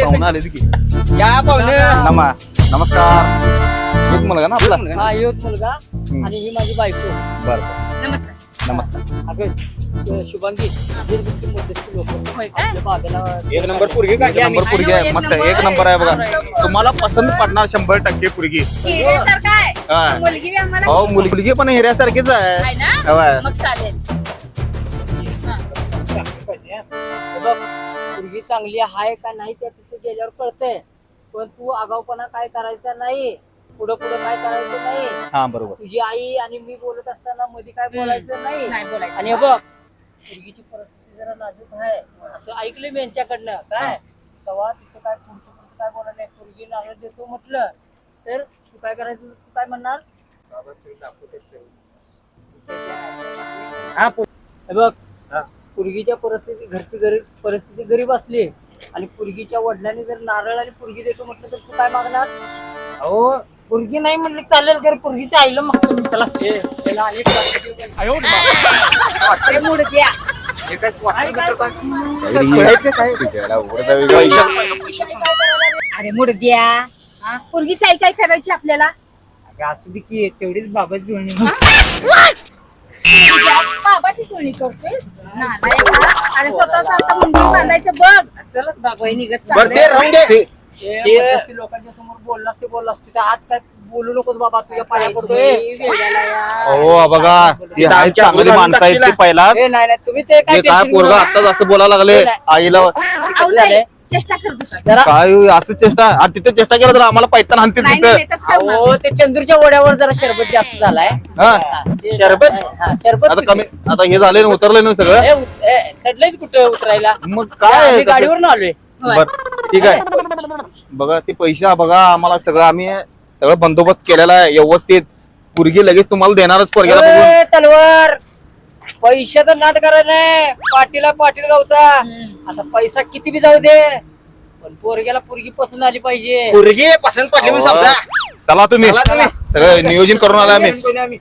पाहुणं आले की? या पाहुणे. नमा नमस्कार. एक मुलगा ना आपला? हा येऊत मुलगा आणि ही माझी बायको. बरं नमस्कार. नमस्कार. अगं शुभांगी दीर्घ मुद्देची लोक एक नंबर पुरगी एक काढली आम्ही. नंबर पुरगी आहे. एक मस्त एक. नंबर आहे. बघा. तुम्हाला पसंत पडणार शंभर टक्के पुरगी. हिऱ्यासारखं आहे हा. मुलगी बी आम्हाला हो मुलगी पण हिऱ्यासारखीच आहे. आहे ना? होय. मग चालेल. हे. बघ मुलगी चांगली आहे का नाही ते तिथे गेल्यावर कळतंय. पण तू आगाऊपणा काय करायचा नाही पुढं पुढं काय करायचं नाही. हा बरोबर. तुझी आई आणि मी बोलत असताना मध्ये काय बोलायचं नाही. नाही बोलायचं. आणि हे बघ मुलगीची परिस्थिती जरा नाजूक आहे. असं ऐकलं मी यांच्याकडनं. काय? तेव्हा तिथं काय पुढचं पुढचं काय बोलायला नाही. मुलगी नारळ देतो म्हटलं तर तू काय करायचं? तू काय म्हणणार? हा, पु- हे बघ हा. पुरगीच्या परिस्थिती घरची गरीब परिस्थिती गरीब असली आणि पुरगीच्या वडिलांनी जर नारळ आणि पुरगी देतो म्हटलं तर तू काय मागणार? अहो पुरगी नाही म्हणली चालेल कर पुरगीच्या आईला मग तुम्ही चला. हे हे अरे मुडद्या हे अरे मुडद्या हा? पोरगीची आई काय करायची आपल्याला? अगं, असू दे की तेवढीच बाबा जुळणी. तुझ्या बाबाची चोळी करतोय नालायका. अरे स्वतःचा आता मुंडी बांधायचं बघ चला बाबा निघत बरं ते चाललंय. राहून दे ते ते- मध्यस्थी लोकांच्या समोर बोललास ते बोललास तिथे आत काय बोलू नकोस बाबा तुझ्या पाया पडतोय. हो बघा ती चांगली माणसं आहेत ती ए, नाही नाही तुम्ही ते काय ते काय पोरगा. आताच असं बोलायला लागले आईला कसं झालंय? चेष्टा करत होता जरा काय असं चेष्टा आणि तिथे चेष्टा केला तर आम्हाला पैतान आणतील नाही नाही, तिथं. तसं काय होणार अहो नाही. ते चंदूरच्या ओढ्यावर जरा शरबत जास्त झालाय. हा हा, ते- शरबत? हा, शरबत आता कमी आता हे झाले ना उतरले ना सगळं? ए, उत- ए, चढलंयच कुठं उतरायला? मग आम्ही काय गाडीवर आलोय. होय. बर ठीक आहे. बघा ते पैसा बघा आम्हाला सगळं आम्ही सगळं बंदोबस्त केलेला आहे व्यवस्थित. पुरगी लगेच तुम्हाला देणारच पोरग्याला बघून. ए, तलवार! पैशाचा नाद करायला नाही पाटीला पाटील गावचा असा पैसा किती बी जाऊ दे. पण पोरग्याला पोरगी पसंत आली पाहिजे. पुरगी पसंत पडली म्हणून समजा. अहो, चला तुम्ही. चला तुम्ही. सगळं नियोजन करून आला आम्ही. आम्ही.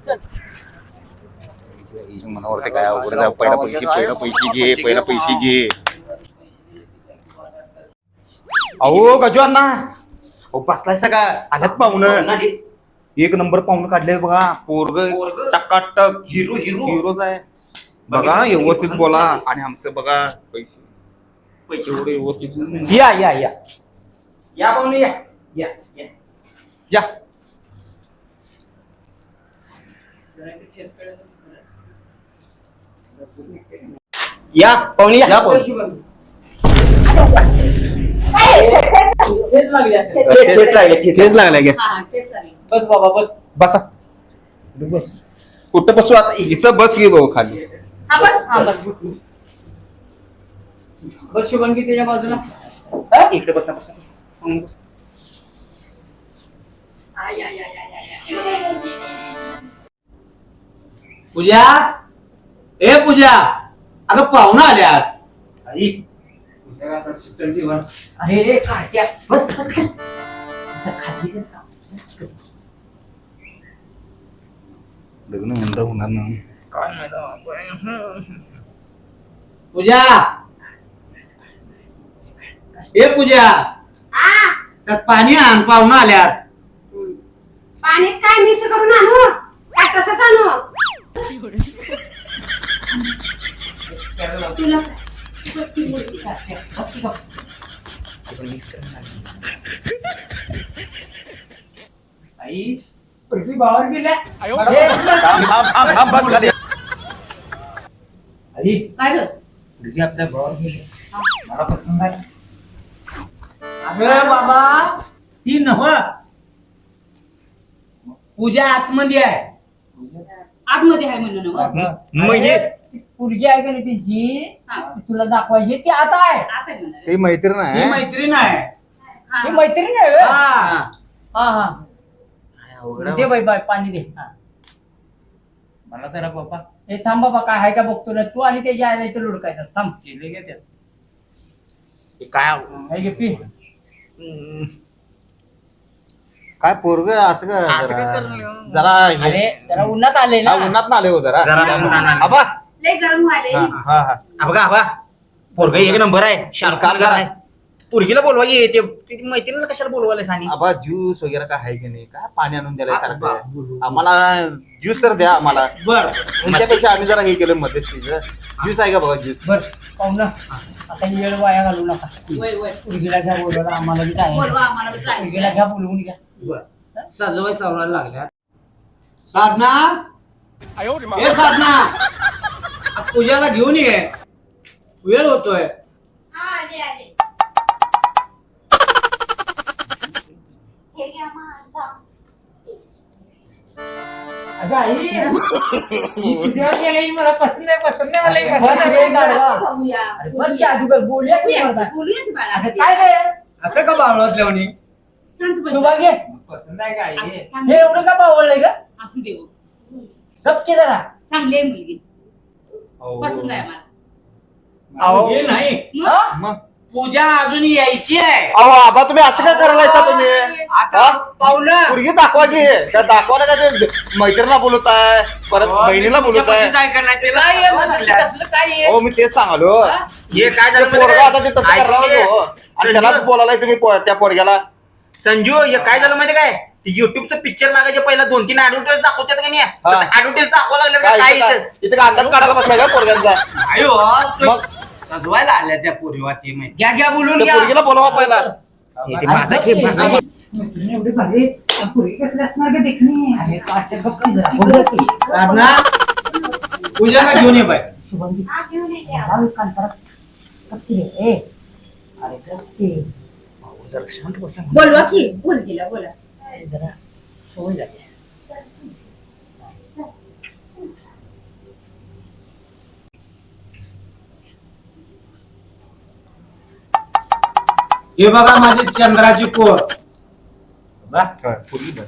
मनावरती काय अवघड आहे. पहिला पैसे पहिला पैसे घे पहिला पैसे घे. अहो गजू अण्णा. अहो बसलाय सगळा. आल्यात पाहुणं. एक नंबर पाहुणं काढले बघा. पोरग पोरगं. टकाटक हिरो, हिरो. हिरोच आहे. बघा व्यवस्थित बोला. आणि आमचं बघा पैसे. एवढे व्यवस्थित या या या. या पाहुणे या. या या. या. या पाहुणे या. चल, शुभम. हेच लागले असेल. तेच- तेच लागले, तेच- तेच लागलाय घ्या हा, हा, तेच चालेल. बस बाबा बस. बसा. बस. कुठं बसू आता? इथं बस घे भाऊ खाली. हा बस हा बस बस बस. शुभंगी त्याच्या बाजूला हा? इकडे बसा बसा हं, बस. आय, आय, आय, आय, आय, आय. पूजा ए पूजा अगं पाहुणा आल्यात आई तुझ्या आता अरे काट्या बस बस बस. खाली. लग्न म्हणता होणार ना पूजा! ए पूजा! आ, त्यात पाणी आण पाहुणा आल्यात. पाण्यात काय मिक्स करून आणू? काय तसंच आणू? तुला आई पृथ्वी बाहेर गेल्या. थांब, थांब, थांब, थांब, बस खाली. आई. काय पृथ्वी आपल्या बाहेर गेली. मला पसंत आहे अगं बाबा ती नव. पूजा आतमध्ये आहे. आतमध्ये आहे म्हणून ना व. मग हे ती पोरगी आहे का नाही ती जी? हा. ती तुला दाखवायची ती आता आहे. आत आहे. हे मैत्रीण ही आहे मैत्रीण आहे. हा, ती हा. मैत्रीण आहे व्हय? हा. हा हा. दे बाई बाई पाणी दे. हा. मला जरा बाबा हे थांब बाबा काय आहे का बघतो ना तू आणि त्याच्या आईला इथं लुडकायचं. थांब. केले का त्यात? हे काय? हे घे पी. काय पोरग असं का असं काय जरा-? जरा हे- अरे जरा उन्हात आले ना. हा, उन्हात आले हो जरा. जरा उन्हात आले. आबा. लय गरम व्हायले हा, हा, हा. हा बघा हा पोरग एक नंबर आहे. शाहरुख खान आहे. पुरगीला बोलवा ये ते ती मैत्रिणीला कशाला बोलवायला सांगी आबा ज्यूस वगैरे काय आहे की नाही? काय पाणी आणून द्यायला सारखं? आम्हाला ज्यूस तर द्या आम्हाला. बर. तुमच्यापेक्षा आम्ही जरा हे केलं मध्यस्थीचं. ज्यूस आहे का बघा ज्यूस बर पाहुणं आता ही वेळ वाया घालू नका. वय वय. पुरगीला घ्या बोलवलं आम्हाला बी. बोलवा आम्हाला बी जायचं. पुरगीला घ्या बोलवून घ्या. बर. सजवाय चालवायला लागल्या साधना? ए साधना. आज पूजाला घेऊन ये. वेळ होतोय. हा, आले आले. हे घ्या माझा अगं आई तुझ्यावर गेलं, मला पसंत नाही पसंत नाही मला ही बस पसंत रे नाही. गाढवा. बघूया. अरे बस की आधी बस, बोलूया की मर्दा. बोलूया की बाळा. अगं काय रे असं का बावळत लेवणी शांत बस. शुभा घे पसंत आहे का आई असं चांग- हे एवढं का बावळलंय का असू दे हो. गप की जरा चांगली आहे मुलगी पसंत आहे मला अहो हे नाही हा? मग पूजा अजून यायची आहे. अहो आबा तुम्ही असं काय करायला तुम्ही? आता? पाहुणं पोरगी दाखवा की. त्या दाखवायला काय ते मैत्रिणीला बोलत आहे परत बहिणीला बोलत आहे नाही कसलं काय हो मी तेच सांगालो. हे? काय ते झालं पोरगा आता ते तसं? करणार ऐक हो. आणि त्यालाच बोलायला तुम्ही पो- त्या पोरग्याला. संजू हे काय झालं माहिती काय? युट्यूबचं पिक्चर लागायचे पहिला दोन तीन ऍडव्हर्टाईज दाखवतात का नाही? हा. ऍडव्हर्टाईज दाखवा लागले काय काय इथं काय- इथं? इथं काय अंदाज काढायला बसलाय का पोरग्यांचा? आयो तो मग? सजवायला आल्या त्या पोरीवा ते माहिती घ्या घ्या बोलून त्या घ्या पोरगीला बोलवा पहिला हे ते माझा घे, माझा. मैत्रिणी एवढी भारी. पोरगी कसली असणार का देखणी अरे पाच गप्पा जरा. बोल की. साधना पूजाला घेऊन ये बाय शुभांगी हा घेऊन कांतारात. ए अरे गप की. जरा शांत बसा बोलवा की बोला ए, जरा सवय लागली हे बघा माझी चंद्राची कोर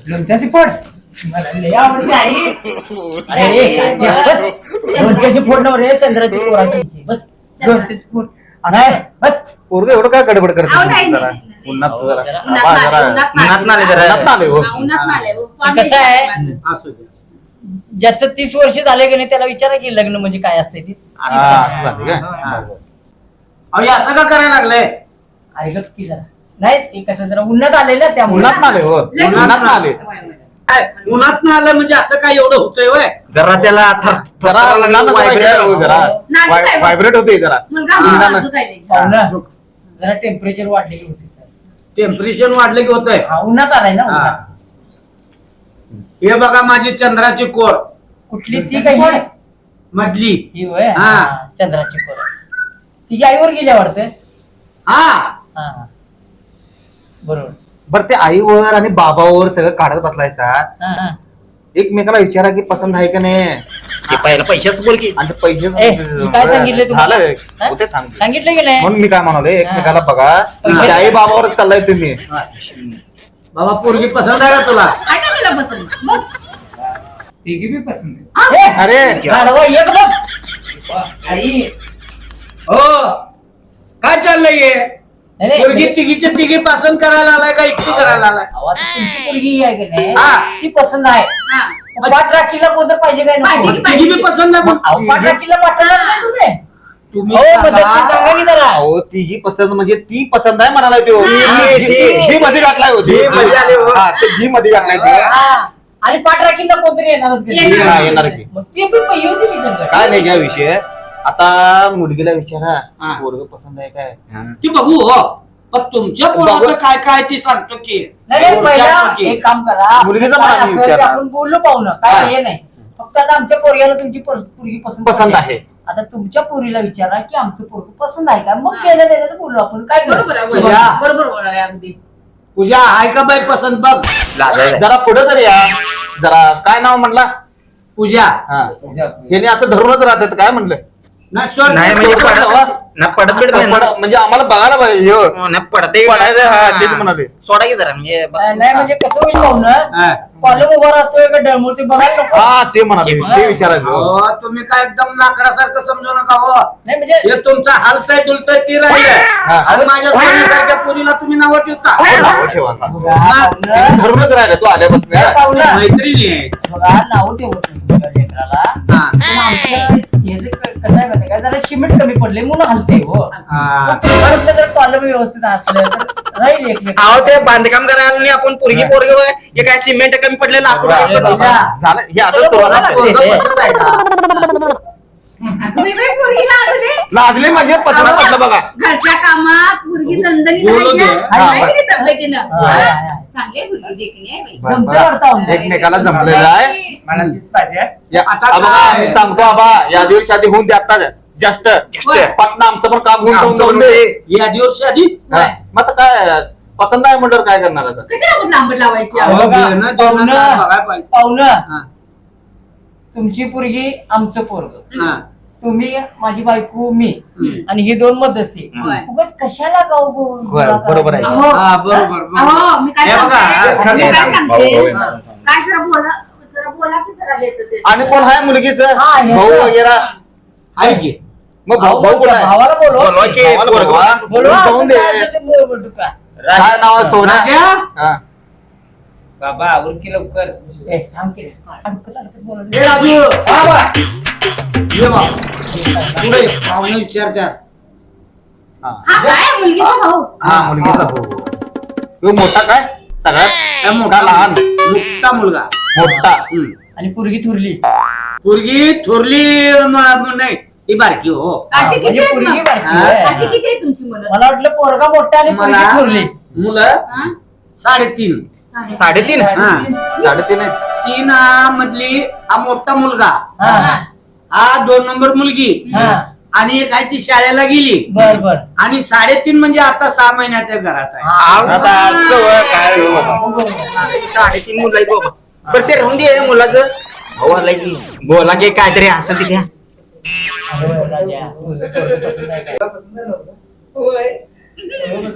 लोणच्याची पोट मला लय आवडते आई. अरे ए, बस. लोणच्याची चंद्राची पोराची बस. लोणच्याची पोट नाही बस. पोरग एवढं काय गडबड करत? नाही, जरा नाही, नाही, उन्हात नाही. जरा जरा- उन्हात आबा नाले, जरा. उन्हात उन्हात नाले जरा. उन्हात नाले हो. हा, उन्हात हो. कसं आहे? माझं. असू ज्याचं तीस वर्ष झाले की नाही त्याला विचारा की लग्न म्हणजे काय असते ती. हा, असं झालं का? हा. बरं, बरं. अहो हे असं का करायला लागलंय? ऐकत की जरा नाही ते कसं जरा उन्हात आलेलं त्यामुळे. उन्हात नाले हो. लग्न- उन्हात. काय, उन्हात ना आलं म्हणजे असं काय एवढं होतंय वय जरा त्याला जरा जरा नाही? व्हायब्रेट होते जरा. मुलगा उन्हानं. माझं काय लई. पाहुणं, जरा. टेम्परेचर वाढले की होते. टेम्परेचर वाढलं की होतंय. हा, उन्हात आलाय ना हा. उन्हात. हे बघा माझी चंद्राची कोर. कुठली? ती काही मधली. ही होय? हा. हा, चंद्राची कोर. तिच्या आईवर गेल्या वाटतं? हा. हा. बरोबर. बरं ते आईवर आणि बाबावर सगळं काढत बसलायचा हा, हा. एकमेकाला विचारा की पसंत आहे का नाही? ते पहिला पैशाच बोल की. आणि ते पैसे ए, मी काय सांगितलं तुम्हाला? झालं. हा? होते थांब. सांगितलं की नाही? म्हणून मी काय म्हणाले एकमेकाला बघा. पैसे- आई बाबावरच चाललाय तुम्ही. बाबा पोरगी पसंत आहे का तुला? आहे का तुला पसंत? बघ. तिघी बी पसंत आहे. ए, अरे. गाढवा, एक बघ. आई. हो. काय चाललंय हे? पोरगी तिघीचे तिघी पसंत करायला आलाय का एकटी करायला आलाय? तुमची पोरगी आहे की नाही? हा. ती पसंत आहे. हा. पाठ राखीला कोणतं पाहिजे काय? पाहिजे नको की तिघी बी पसंत आहे मग अहो, पण पाठ राखीला पाठवणार नाही तुम्ही. तुम्ही हो मग सांगा. सांगा की जरा. अहो तिघी पसंत म्हणजे ती पसंत आहे म्हणाला तो. ती- ती- ही. मध्ये घातलाय होती मध्ये आली हो. हा, ते ही मध्ये घातलाय ते. हा. आणि पाठ राखीला कोणतरी येणारच. येणार. हा, येणार की. मग ते पण पहिली होती मी समजा. काय नाही घ्या विषय? आता मुलगीला विचारा हा. पोरग पसंत आहे काय? ती बघू हो. पण तुमच्या पोराचं बघू. काय काय ती सांगतो की. नाही पहिला. एक काम करा. मुलगीचं काय पण आम्ही असेल ते विचारा. आपण बोललो पाहुणं काय हा. हे नाही. फक्त आता आमच्या पोरग्याला तुमची पोरगी पसंत पसंत पडली. आहे. आता तुमच्या पोरीला विचारा की आमचं पोरग पसंत आहे का? मग केलं देण्याचं बोलू आपण. काय करू? बरोबर आहे, तुझ्या-. बरोबर बोलाय अगदी. पूजा आहे का बाई पसंत? बघ. जरा पुढे तर या. जरा काय नाव म्हणला पूजा. हा. याने असं धरूनच राहतात काय म्हणलं? नाही म्हणजे पडत- बाबा. ना पडत बिडत नाही ना. म्हणजे आम्हाला बघायला पाहिजे ह्यो. पडते पडायचं हा तेच म्हणाले. सोडा की जरा म्हणजे नाही म्हणजे कसं होईल पाहुणं हा. कॉलम उभा राहतोय का डळमूळ ते बघायला नको? हा ते म्हणाले ते विचारायचं. हो तुम्ही काय एकदम लाकडासारखं समजू नका हो. नाही म्हणजे हे तुमचं हालतय डुलतय ती राहिलं हा. आणि माझ्या सोन्यासारख्या पोरीला तुम्ही नावं ठेवता. नाव ठेवा का? बघा, हा. पाहुणं, धरूनच राहिलं तू आल्यापासून. पाहुणं, मैत्रिणी. आहे बघा नाव ठेवत नाही तुमच्या लेकराला. हा. पण आमचं हे जे क- कसं आहे माहिती का जरा सिमेंट कमी पडले म्हणून हलते हो हा. मग जर कॉलम व्यवस्थित असलं तर राहील एकमेक अहो ते बांधकाम करायला नाही आपण पोरगी पोरग हे काय सिमेंट कमी पडले लाकूड पडले. बाबा. झालं हे असं सुरुवात असते. पोरगं पसंत आहे का? अगं बाई, बाई, पोरगीला असू दे. लाजले म्हणजे पसंत पडलं बघा घरच्या कामात मुलगी दणदणीत बोलू आहे दे. ना? हा, आहे बरं. की नाही तब्येतीनं? हा, हा? हा, हा. चांगली आहे मुलगी देखणी आहे बाई. बरं, जमतं वाटतं बरं. आम्हाला. एकमेकाला जमलेलं आहे मला तीच पाहिजे आहे. या- आता आबा, काय? मी सांगतो आबा या दिवशी शादी होऊन द्या आता जास्त होय. पटना आमचं पण काम होऊन आमचं जाऊन दे या दिवशी आधी हा. मग आता काय पसंत आहे म्हणल्यावर काय करणार आता कशाला लांबट लावायची अहो, अहो, बघा, घेणं, देणं पाहुणं. काय बघायला पाहिजे. पाहुणं हा, तुमची पोरगी आमचं पोरग हा. तुम्ही माझी बायको मी. आणि ही दोन मध्यस्थी होय. उगाच कशाला गाव बरोबर आहे. अहो, हा, बरोबर बरोबर. अहो, मी काय हे बघा, सांगते? मी काय सांगते? भाऊ, काय जरा बोला जरा बोला की जरा द्यायचं त्याचं. आणि कोण आहे मुलगीच हा. भाऊ वगैरे आहे की मग भाऊ भाऊ कोण आहे भावाला बोलवा बोलवा की, भावाला पोरगं. बोलवा. बोलवा, जाऊन दे काय असेल ते बोल- बोल टुका. काय नाव आहे सोना राजा? हा. बाबा आवड की लवकर ए, थांब की रे. बोलत ए. राजू हा बा. ये बा. पुढे ये. पाहुणे विचारत्यात. हा. काय? मुलगीचा भाऊ. हा मुलगीचा भाऊ. तो मोठा काय? सगळ्यात? मोठा लहान? मोठा मुलगा. मोठा. आणि पोरगी थुरली. पोरगी थोरली नाही ती बारकी हो. अशी किती म्हणजे आहेत पोरगी मग? बारकी. आहे. अशी किती आहे तुमची मुलं? मला वाटलं पोरगा मोठा आणि मला पोरगी थुरली. मुलं हा? साडेतीन. साडेतीन. हा. साडेतीन आहे. तीन मधली हा मोठा मुलगा. हा. हा. दोन नंबर मुलगी. हा. आणि एक आहे ती शाळेला गेली. बर बर. आणि साडेतीन म्हणजे आता सहा महिन्याच्या घरात आहे. काय हो. बरोबर. साडेतीन मुलं आहेत बाबा. बरं ते राहून दे मुलाचं. भाऊ आलाय की. बोला की काहीतरी असं ते घ्या अरे वा, राजा. पोरगी पोरगी पसंत आहे काय? होय. पोरगं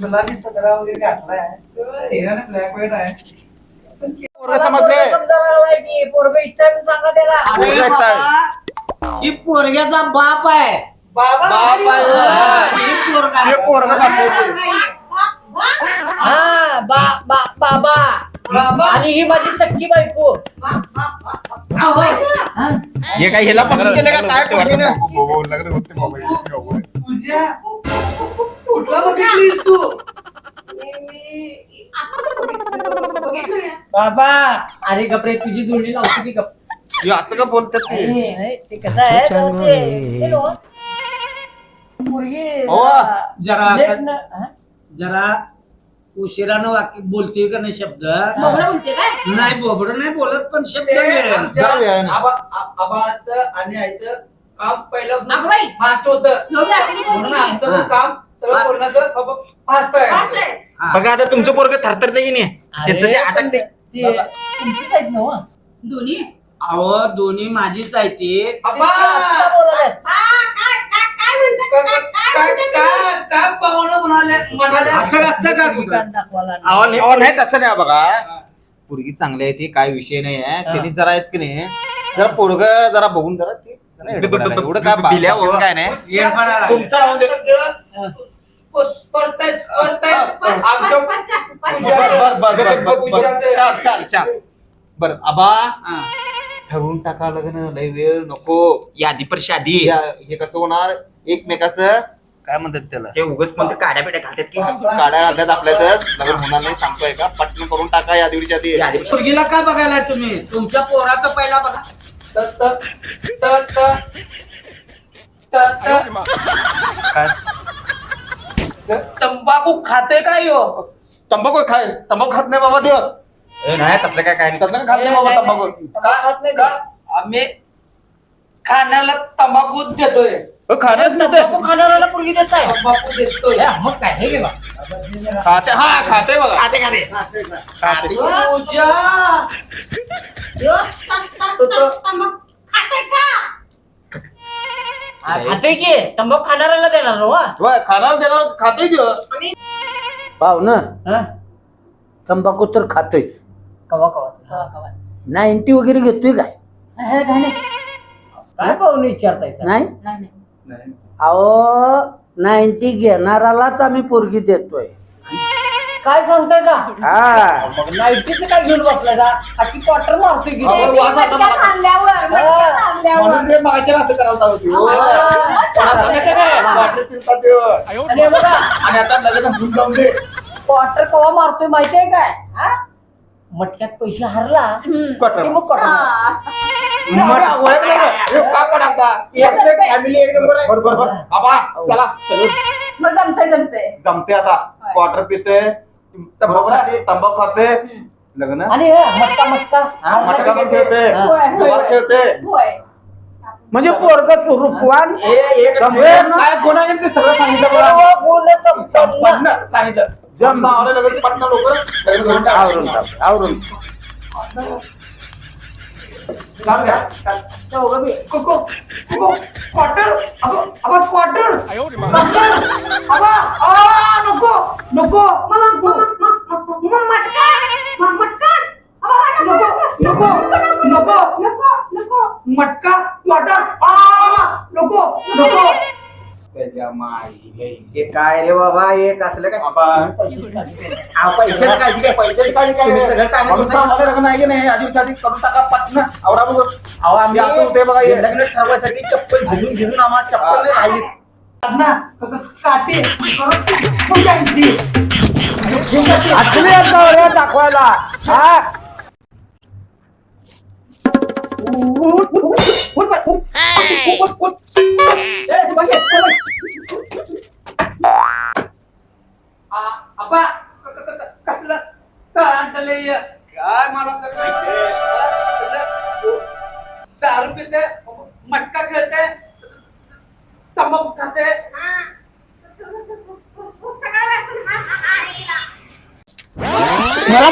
समजले समजायला लागलाय की पोरगं इथं आहे. ही पोरग्याचा बाप आहे. बाप आहे. ही पोरगा. ते पोरगं बसलं. हा बा बा बाबा. आणि ही माझी सख्खी बायको. हा? हे काय ह्याला पसंत केलं का? काय? कुठला बघितलीस तू? बाबा अरे गपरे तुझी जोडी लावते की गप हे असं का बोलतात ते? नाही, नाही, ते कसं आहे तर ते- ते नव्ह. पोरगी हो. जरा लेट न- हा? जरा उशिरानं वाक्य बोलतोय का नाही शब्द बघणं बोलते काय नाही बोबड नाही बोलत पण शब्द वेळेनं. जरा वेळानं. आबाचं आणि आईचं काम पहिलं बाई फास्ट होतं एवढं असं की म्हणून बोलते की? आमचं पण काम सगळं बोलण्याचं फास्ट फास्ट आहे आहे. बघा आता तुमचं पोरग थरथरते की नाही? त्याचं ते अटकते ते. तुमचीच आहेत ना हो? दोन्ही? अहो दोन्ही माझीच आहे ती. असं असतं का कुठं? दाखवायला लागले. अहो, नाही, अहो, नाही तसं नाही बघा. पोरगी चांगली आहे ती काय विषय नाही आहे. हा. त्यांनी जरा आहेत की नाही जरा पोरग जरा बघून जरा ते जरा. एवढं काय बा- बिल्या हो. काय नाही. तुमचं राहून दे. आहे आहे आमच्या बर बर बर बर बर बर. पूजाचं- चाल चाल चाल. बर आबा हा. ठरवून टाका लग्न लय वेळ नको. यादी पर शादी या- हे कसं होणार? एकमेकाचं काय म्हणतात त्याला? ते उगच कोणते काड्या पिट्या घालतात की? काड्या घालतात आपल्यातच. लग्न होणार नाही सांगतोय का? पटकन करून टाका या दिवशीच्या आधी. यादी पोरगीला काय बघायला तुम्ही? तुमच्या पोराचं पहिला बघा. त- त- त- त- त- त- तंबाखू खाते काय हो तंबाखू खाय. तंबाखू खात नाही बाबा देव ए, नाही तसलं काय काय नाही तसं खात नाही बाबा तंबाखू. तंबाखू खात नाही का? आम्ही खाण्याला तंबाखू देतोय. अ, नाही ते. तंबाखू खाणाऱ्याला पोरगी देत आहे तंबाखू देतोय. मग काय? हे घे बा. खाते. हा खाते बघा. खाते खाते. त- त- तंबाखू. खातोय की? तंबाखू खाणाऱ्याला देणार ना हो? होय, खाणार देणार खाते देव पाहुणं हा? तंबाखू तर खातोय कवा कवा कवा कवा? नाईन्टी वगैरे घेतोय काय? हे नाही. काय पाहून विचारताय सर? नाही? नाही नाही. अहो नाईन्टी घेणारालाच आम्ही पोरगी देतोय. काय सांगताय का? हा. मग नाईटीचं काय घेऊन बसलाय का अख्खी क्वार्टर मारतोय की अहो, ते? वास आता मला- ते मागायला असं करायला होती हो. क्वार्टर पिळतात त्यो. आणि हे. बघा आणि आता लग्न होऊन जाऊन दे. क्वार्टर कवा मारतोय माहितीये काय हा? मटक्यात पैसे हरला. की मग ओळखलं ना? हे का? पण आता. एक फॅमिली एक नंबर आहे. बरोबर बरोबर. आबा चला सगळं मग जमतंय जमतंय. जमते आता. क्वार्टर पिते बरोबर आहे. तंबाखू खाते. लग्न? आणि हे मटका मटका. मटका पण खेळते. हा. होय, होय, जुगार खेळते. होय. म्हणजे पोरग रूपवान हे एक हे काय गुण आहे ते सगळं सांगितलं बघा. सर्व गुण संपन्न. सांगितलं. जम. आवडलं लगेच पटणं लवकर लग्न करून टाका. आवरून टाक, आवरून काम द्या. चौघं बी. कोको कोको. क्वार्टर अबो अबो क्वार्टर क्वार्टर अबा आ नको नको. मग मग मग मटका मग मटका अबा, नको नको नको नको नको मटका क्वार्टर आ नको नको. त्याच्या. हे काय रे बाबा? हे कसलं काय? बाबा, आ, पैशाची काळजी काय? पैशाची काळजी काय? तुम्ही सगळं म्हणून आहे की नाही? आधी शादी करून टाका पटणं आवरा अहो आम्ही असं होते बघा हे. लग्न ठरवायसाठी चप्पल झिजून झिजून आम्हाला चप्पल नाही राहिली. ना काटे? असली दाखवायला. हा? ए, सुभाष, ये, सुभाष. अबा कसलं काढले काय मला तर माहितीये. दारू पिते मटका खेळते तंबाखू खाते हा. सगळं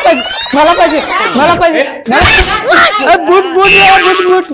मला पाहिजे मला पाहिजे. मला पाहिजे बुट बुट बुट बुट.